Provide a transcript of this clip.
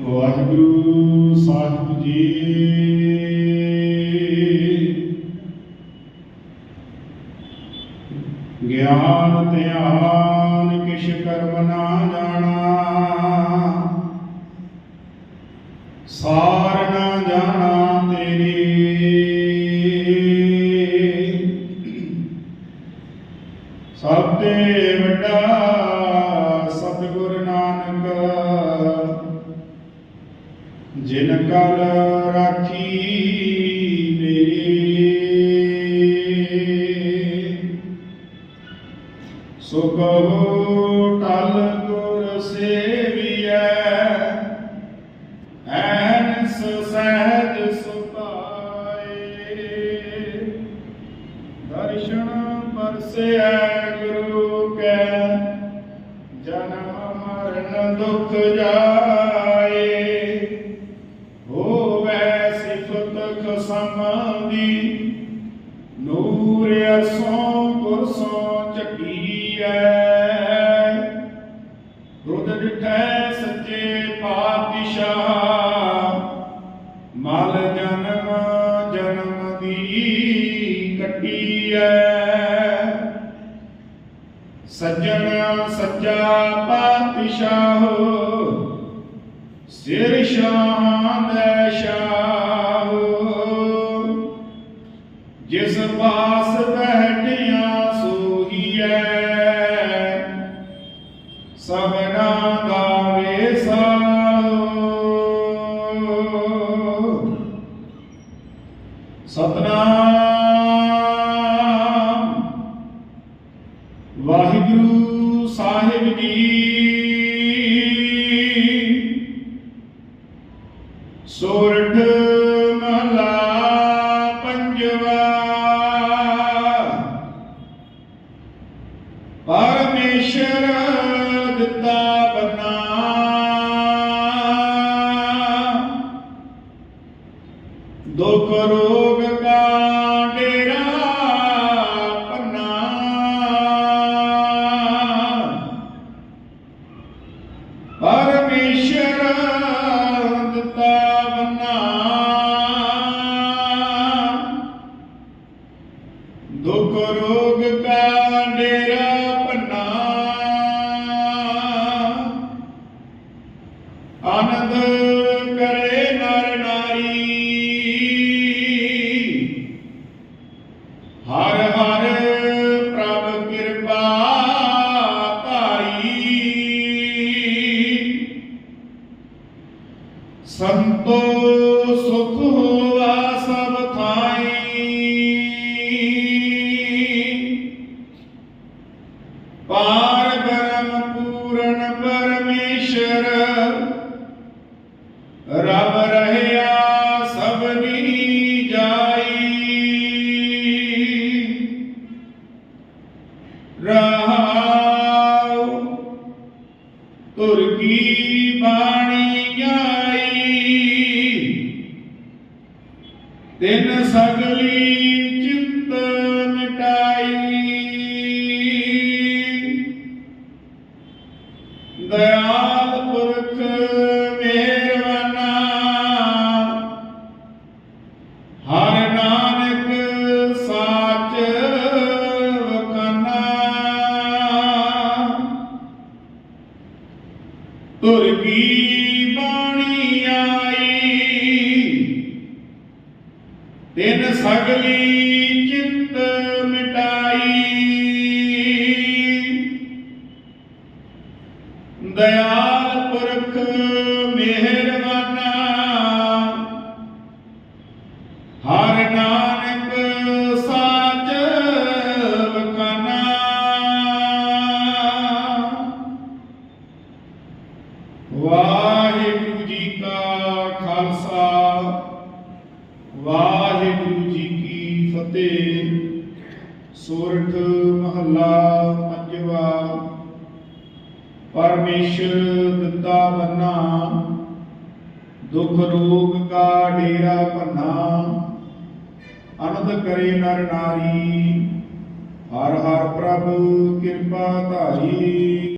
ਵਾਹਿਗੁਰੂ ਸਾਹਿਬ ਜੀ। ਗਿਆਨ ਧਿਆਨ ਕਿਛ ਕਰਮ ਨਾ ਜਾਣਾ। ਸਾਰ ਨਾ ਜਾਣਾ। ਸਭ ਤੇ ਵੱਡਾ ਸਤਿਗੁਰ ਨਾਨਕ, ਜਿਨ ਕਲ ਰਾਖੀ ਮੇਰੀ। ਸੋ ਕਹੋ ਟਲ ਗੁਰ ਸੇਵੀਐ, ਐਨਸ ਸਹਿਜ ਸੁਭਾਏ। ਦਰਸ਼ਨ ਪਰਸੈ ਗੁਰੂ ਕੈ, ਜਨਮ ਮਰਨ ਦੁਖ ਜਾਏ। ਹੋਵੈ ਸਿਫਤ ਖਸਮ ਦੀ ਨੂਰ ਅਰਸੋਂ ਗੁਰਸੋਂ ਚੱਕੀਐ ਦੁੱਧ ਡਿਠੈ ਸੱਚੇ ਪਾਤਸ਼ਾਹ, ਮਲ ਜਨਮ ਜਨਮ ਦੀ ਕੱਟੀਐ। ਸੱਜਣ ਸੱਚਾ ਪਾਤਸ਼ਾਹ ਸਿਰ ਸ਼ਾਨ ਸ਼ਾਹ। ਜਿਸ ਪਾਸ ਬੈਠਿਆ ਸੋਹੀਐ ਸਭਨਾ ਦਾ ਵੇਸਾਹੋ ਸਤਨਾਮ ਪਰਮੇਸ਼ਰ ਦਿੱਤਾ ਬਨਾ ਦੁਖ ਰੋਗ ਕਾ ਡੇਰਾ ਪੰਨਾ ਪਰਮੇਸ਼ਰ ਦਿੱਤਾ ਬਨਾ ਦੁਖ ਰੋਗ ਕਾ ਡੇਰਾ ਪਾਰ ਬ੍ਰਹਮ ਪੂਰਨ ਪਰਮੇਸ਼ਰ ਰਹਾਉ ਤੁਰ ਕੀ ਬਾਣੀ ਆਈ? ਤਿੰਨ ਸਗਲੀ ਚਿੰਤ ਮਿਟਾਈ। ਦਇਆਲ ਪੁਰਖ ਮੇ ਕੀ ਬਾਣੀ ਆਈ। ਤਿਨ ਸਗਲੀ ਚਿੰਤ ਮਿਟਾਈ। ਦਇਆਲ ਪੁਰਖ ਮਿਹਰਬਾਨਾ। ਹਰ ਨਾਨਕ ਵਾਹਿਗੁਰੂ ਜੀ ਕਾ ਖਾਲਸਾ, ਵਾਹਿਗੁਰੂ ਜੀ ਕੀ ਫਤਿਹ। ਸੋਰਠ ਮਹੱਲਾ ਪੰਜਵਾ, ਪਰਮੇਸ਼ਰ ਦਿੱਤਾ ਬੰਨਾ, ਦੁਖ ਰੋਗ ਕਾ ਡੇਰਾ ਭੰਨਾ। ਅਨੰਦ ਕਰੇ ਨਰ ਨਾਰੀ, ਹਰ ਹਰ ਪ੍ਰਭ ਕਿਰਪਾ ਧਾਰੀ।